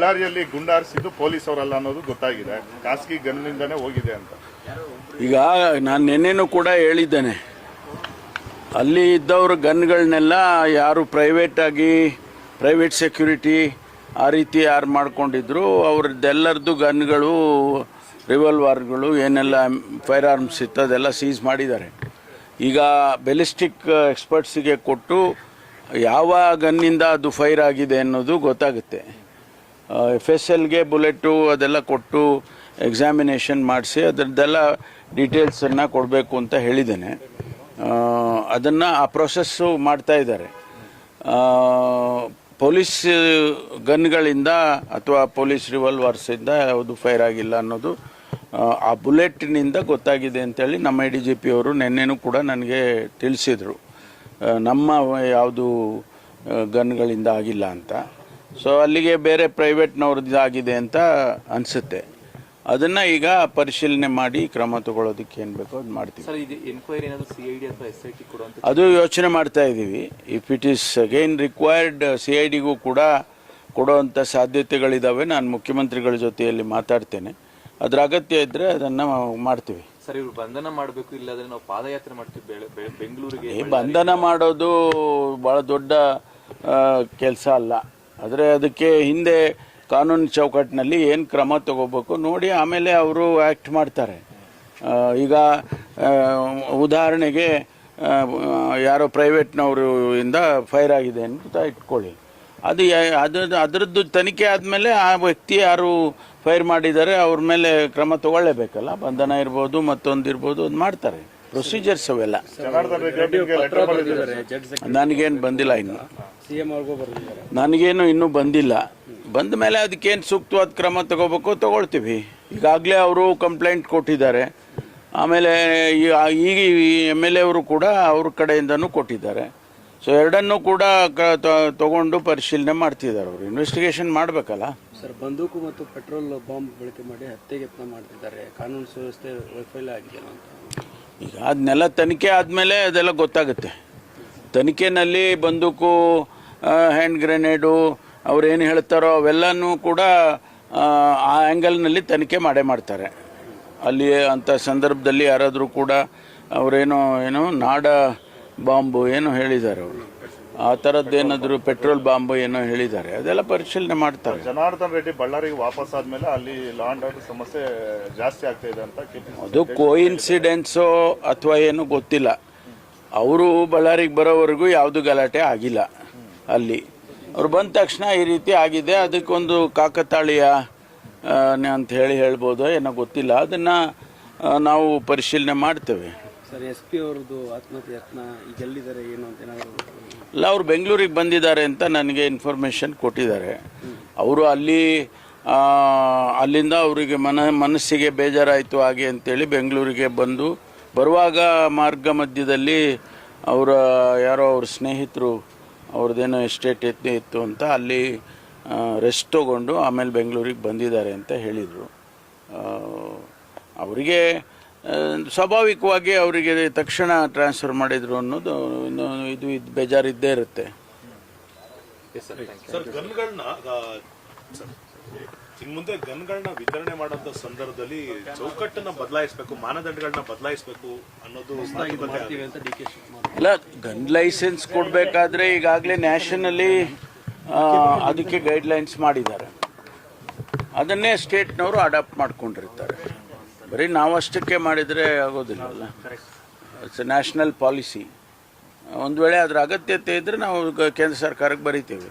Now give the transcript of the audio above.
ಬಳ್ಳಾರಿಯಲ್ಲಿ ಗುಂಡಾರಿಸಿದ್ದು ಪೊಲೀಸ್ ಅವರಲ್ಲ ಅನ್ನೋದು ಗೊತ್ತಾಗಿದೆ. ಖಾಸಗಿ ಗನ್ನಿಂದನೇ ಹೋಗಿದೆ ಅಂತ. ಈಗ ನಾನು ನಿನ್ನೆನೂ ಕೂಡ ಹೇಳಿದ್ದೇನೆ. ಅಲ್ಲಿ ಇದ್ದವ್ರ ಗನ್ಗಳನ್ನೆಲ್ಲ ಯಾರು ಪ್ರೈವೇಟ್ ಆಗಿ ಪ್ರೈವೇಟ್ ಸೆಕ್ಯೂರಿಟಿ ಆ ರೀತಿ ಯಾರು ಮಾಡ್ಕೊಂಡಿದ್ರು ಅವ್ರದ್ದೆಲ್ಲರದ್ದು ಗನ್ಗಳು ರಿವಾಲ್ವರ್ಗಳು ಏನೆಲ್ಲ ಫೈರ್ ಆರ್ಮ್ಸ್ ಇತ್ತು, ಅದೆಲ್ಲ ಸೀಸ್ ಮಾಡಿದ್ದಾರೆ. ಈಗ ಬೆಲಿಸ್ಟಿಕ್ ಎಕ್ಸ್ಪರ್ಟ್ಸಿಗೆ ಕೊಟ್ಟು ಯಾವ ಗನ್ನಿಂದ ಅದು ಫೈರ್ ಆಗಿದೆ ಅನ್ನೋದು ಗೊತ್ತಾಗುತ್ತೆ. ಎಫ್ ಎಸ್ ಎಲ್ಗೆ ಬುಲೆಟು ಅದೆಲ್ಲ ಕೊಟ್ಟು ಎಕ್ಸಾಮಿನೇಷನ್ ಮಾಡಿಸಿ ಅದರದ್ದೆಲ್ಲ ಡೀಟೇಲ್ಸನ್ನು ಕೊಡಬೇಕು ಅಂತ ಹೇಳಿದ್ದೇನೆ. ಅದನ್ನು ಆ ಪ್ರೊಸೆಸ್ಸು ಮಾಡ್ತಾ ಇದ್ದಾರೆ. ಪೊಲೀಸ್ ಗನ್ಗಳಿಂದ ಅಥವಾ ಪೊಲೀಸ್ ರಿವಾಲ್ವರ್ಸಿಂದ ಯಾವುದು ಫೈರ್ ಆಗಿಲ್ಲ ಅನ್ನೋದು ಆ, ಬುಲೆಟ್ನಿಂದ ಗೊತ್ತಾಗಿದೆ ಅಂತೇಳಿ ನಮ್ಮ ಐ ಡಿ ಜಿ ಪಿ ಅವರು ನಿನ್ನೆನೂ ಕೂಡ ನನಗೆ ತಿಳಿಸಿದರು. ನಮ್ಮ ಯಾವುದು ಗನ್ಗಳಿಂದ ಆಗಿಲ್ಲ ಅಂತ. ಸೊ ಅಲ್ಲಿಗೆ ಬೇರೆ ಪ್ರೈವೇಟ್ನವ್ರದ್ದು ಆಗಿದೆ ಅಂತ ಅನಿಸುತ್ತೆ. ಅದನ್ನು ಈಗ ಪರಿಶೀಲನೆ ಮಾಡಿ ಕ್ರಮ ತಗೊಳ್ಳೋದಕ್ಕೆ ಏನು ಬೇಕೋ ಅದು ಮಾಡ್ತೀವಿ. ಅದು ಯೋಚನೆ ಮಾಡ್ತಾ ಇದ್ದೀವಿ. If it is again required C I ಡಿಗೂ ಕೂಡ ಕೊಡುವಂಥ ಸಾಧ್ಯತೆಗಳಿದ್ದಾವೆ ನಾನು ಮುಖ್ಯಮಂತ್ರಿಗಳ ಜೊತೆಯಲ್ಲಿ ಮಾತಾಡ್ತೇನೆ. ಅದರ ಅಗತ್ಯ ಇದ್ದರೆ ಅದನ್ನು ಮಾಡ್ತೀವಿ. ಸರ್ ಇವರು ಬಂಧನ ಮಾಡಬೇಕು ಇಲ್ಲಾಂದರೆ ನಾವು ಪಾದಯಾತ್ರೆ ಮಾಡ್ತೀವಿ ಬೆಂಗಳೂರಿಗೆ. ಬಂಧನ ಮಾಡೋದು ಭಾಳ ದೊಡ್ಡ ಕೆಲಸ ಅಲ್ಲ. ಆದರೆ ಅದಕ್ಕೆ ಹಿಂದೆ ಕಾನೂನು ಚೌಕಟ್ಟಿನಲ್ಲಿ ಏನು ಕ್ರಮ ತಗೋಬೇಕು ನೋಡಿ ಆಮೇಲೆ ಅವರು ಆ್ಯಕ್ಟ್ ಮಾಡ್ತಾರೆ. ಈಗ ಉದಾಹರಣೆಗೆ ಯಾರೋ ಪ್ರೈವೇಟ್ನವರು ಇಂದ ಫೈರ್ ಆಗಿದೆ ಅಂತ ಇಟ್ಕೊಳ್ಳಿ. ಅದು ಅದರದ್ದು ತನಿಖೆ ಆದಮೇಲೆ ಆ ವ್ಯಕ್ತಿ ಯಾರು ಫೈರ್ ಮಾಡಿದ್ದಾರೆ ಅವ್ರ ಮೇಲೆ ಕ್ರಮ ತಗೊಳ್ಳೇಬೇಕಲ್ಲ. ಬಂಧನ ಇರ್ಬೋದು, ಮತ್ತೊಂದು ಇರ್ಬೋದು, ಅದು ಮಾಡ್ತಾರೆ. ಪ್ರೊಸೀಜರ್ಸ್ ಅವೆಲ್ಲ. ನನಗೇನು ಬಂದಿಲ್ಲ ಇನ್ನು. ನನಗೇನು ಇನ್ನೂ ಬಂದಿಲ್ಲ. ಬಂದ ಮೇಲೆ ಅದಕ್ಕೇನು ಸೂಕ್ತವಾದ ಕ್ರಮ ತಗೋಬೇಕು ತಗೊಳ್ತೀವಿ. ಈಗಾಗಲೇ ಅವರು ಕಂಪ್ಲೇಂಟ್ ಕೊಟ್ಟಿದ್ದಾರೆ. ಆಮೇಲೆ ಈ- ಈಗ ಎಂ ಎಲ್ ಎ ಅವರು ಕೂಡ ಅವ್ರ ಕಡೆಯಿಂದನೂ ಕೊಟ್ಟಿದ್ದಾರೆ. ಸೊ ಎರಡನ್ನೂ ಕೂಡ ತಗೊಂಡು ಪರಿಶೀಲನೆ ಮಾಡ್ತಿದ್ದಾರೆ ಅವರು. ಇನ್ವೆಸ್ಟಿಗೇಷನ್ ಮಾಡಬೇಕಲ್ಲ. ಸರ್, ಬಂದೂಕು ಮತ್ತು ಪೆಟ್ರೋಲ್ ಬಾಂಬ್ ಬಳಕೆ ಮಾಡಿ ಹತ್ಯೆಗೆ ಯತ್ನ ಮಾಡ್ತಿದ್ದಾರೆ. ಕಾನೂನು ಸುವ್ಯವಸ್ಥೆ ವೈಫಲ್ಯ ಆಗಿದೆ ಅಂತ. ಈಗ ಅದನ್ನೆಲ್ಲ ತನಿಖೆ ಆದಮೇಲೆ ಅದೆಲ್ಲ ಗೊತ್ತಾಗುತ್ತೆ. ತನಿಖೆನಲ್ಲಿ ಬಂದೂಕು ಹ್ಯಾಂಡ್ ಗ್ರೆನೇಡು ಅವ್ರು ಏನು ಹೇಳ್ತಾರೋ ಅವೆಲ್ಲನೂ ಕೂಡ, ಆ ಆ್ಯಂಗಲ್ನಲ್ಲಿ ತನಿಖೆ ಮಾಡೇ ಮಾಡ್ತಾರೆ. ಅಲ್ಲಿ ಅಂಥ ಸಂದರ್ಭದಲ್ಲಿ ಯಾರಾದರೂ ಕೂಡ ಅವರೇನೋ ಏನೋ ನಾಡ ಬಾಂಬು ಏನೋ ಹೇಳಿದ್ದಾರೆ ಅವರು. ಆ ಥರದ್ದೇನಾದರೂ ಪೆಟ್ರೋಲ್ ಬಾಂಬು ಏನೋ ಹೇಳಿದ್ದಾರೆ ಅದೆಲ್ಲ ಪರಿಶೀಲನೆ ಮಾಡ್ತಾರೆ. ಜನಾರ್ದನ್ ರೆಡ್ಡಿ ಬಳ್ಳಾರಿಗೆ ವಾಪಸ್ ಆದ್ಮೇಲೆ ಅಲ್ಲಿ ಲಾಂಡ್ ಆರ್ಡರ್ ಸಮಸ್ಯೆ ಜಾಸ್ತಿ ಆಗ್ತಾ ಇದೆ ಅಂತ ಅದು ಕೋಇನ್ಸಿಡೆನ್ಸು ಅಥವಾ ಏನು ಗೊತ್ತಿಲ್ಲ. ಅವರು ಬಳ್ಳಾರಿಗೆ ಬರೋವರೆಗೂ ಯಾವುದು ಗಲಾಟೆ ಆಗಿಲ್ಲ ಅಲ್ಲಿ. ಅವ್ರು ಬಂದ ತಕ್ಷಣ ಈ ರೀತಿ ಆಗಿದೆ ಅದಕ್ಕೊಂದು ಕಾಕತಾಳೀಯ ನ- ಅಂತ ಹೇಳಿ ಹೇಳ್ಬೋದು ಏನೋ ಗೊತ್ತಿಲ್ಲ. ಅದನ್ನು ನಾವು ಪರಿಶೀಲನೆ ಮಾಡ್ತೇವೆ. ಸರ್ ಎಸ್ ಪಿ ಅವ್ರದ್ದು ಆತ್ಮಹತ್ಯೆ ಯತ್ನ ಈಗ ಎಲ್ಲಿದ್ದಾರೆ ಏನು ಅಂತ ಏನಾದರೂ ಇಲ್ಲ, ಅವರು ಬೆಂಗಳೂರಿಗೆ ಬಂದಿದ್ದಾರೆ ಅಂತ ನನಗೆ ಇನ್ಫಾರ್ಮೇಷನ್ ಕೊಟ್ಟಿದ್ದಾರೆ. ಅವರು ಅಲ್ಲಿ ಅಲ್ಲಿಂದ ಅವರಿಗೆ ಮನ, ಮನಸ್ಸಿಗೆ ಬೇಜಾರಾಯಿತು ಹಾಗೆ ಅಂತೇಳಿ ಬೆಂಗಳೂರಿಗೆ ಬಂದು, ಬರುವಾಗ ಮಾರ್ಗ ಮಧ್ಯದಲ್ಲಿ ಅವರ, ಯಾರೋ ಅವ್ರ ಸ್ನೇಹಿತರು, ಅವ್ರದ್ದೇನೋ ಎಸ್ಟೇಟ್ ಎತ್ತಿ, ಇತ್ತು ಅಂತ ಅಲ್ಲಿ ರೆಸ್ಟ್ ತೊಗೊಂಡು ಆಮೇಲೆ ಬೆಂಗಳೂರಿಗೆ ಬಂದಿದ್ದಾರೆ ಅಂತ ಹೇಳಿದರು. ಅವರಿಗೆ ಸ್ವಾಭಾವಿಕವಾಗಿ ಅವರಿಗೆ ತಕ್ಷಣ ಟ್ರಾನ್ಸ್ಫರ್ ಮಾಡಿದರು ಅನ್ನೋದು ಇನ್ನು ಇದು ಇದು ಬೇಜಾರಿದ್ದೇ ಇರುತ್ತೆ. ಸರ್ ಗನ್ಗಳನ್ನ ಇನ್ ಮುಂದೆ ಗನ್ಗಳನ್ನ ವಿತರಣೆ ಮಾಡೋಂಥ ಸಂದರ್ಭದಲ್ಲಿ ಚೌಕಟ್ಟನ್ನ ಬದಲಾಯಿಸಬೇಕು ಮಾನದಂಡಗಳನ್ನ ಬದಲಾಯಿಸಬೇಕು ಅನ್ನೋದು ಇಲ್ಲ ಗನ್ ಲೈಸೆನ್ಸ್ ಕೊಡಬೇಕಾದ್ರೆ ಈಗಾಗಲೇ ನ್ಯಾಷನಲ್ಲಿ ಅದಕ್ಕೆ ಗೈಡ್ಲೈನ್ಸ್ ಮಾಡಿದ್ದಾರೆ. ಅದನ್ನೇ ಸ್ಟೇಟ್ನವರು ಅಡಾಪ್ಟ್ ಮಾಡ್ಕೊಂಡಿರ್ತಾರೆ. ಬರೀ ನಾವಷ್ಟಕ್ಕೆ ಮಾಡಿದರೆ ಆಗೋದಿಲ್ಲ ಅಲ್ಲ? ಇಟ್ಸ್ ನ್ಯಾಷನಲ್ ಪಾಲಿಸಿ ಒಂದು ವೇಳೆ ಅದರ ಅಗತ್ಯತೆ ಇದ್ದರೆ ನಾವು ಕೇಂದ್ರ ಸರ್ಕಾರಕ್ಕೆ ಬರಿತೇವೆ.